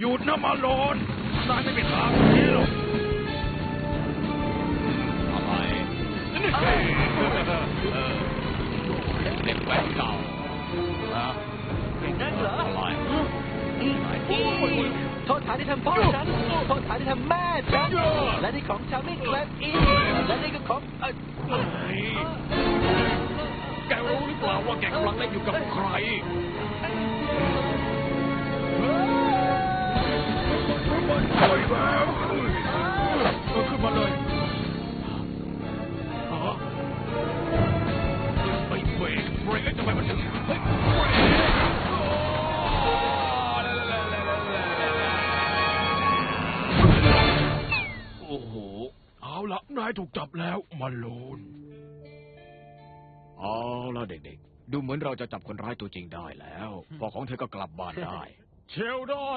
หยุดนะมาโลนนายไม่เป็นทางนี้หรอกอะไรนี่เด็กแว้นเก่านะอย่างนั้นเหรออะไรโทษฐานที่ทำพ่อฉันโทษฐานที่ทำแม่ฉัน และนี่ของฉันนี่แกลบอีและนี่ก็ของเออแกรู้หรือเปล่าว่าแกกำลังเล่นอยู่กับใคร เอาละนายถูกจับแล้วมาโลนเอาละเด็กๆ ดูเหมือนเราจะจับคนร้ายตัวจริงได้แล้ว พอของเธอก็กลับบ้านได้ เชลดอน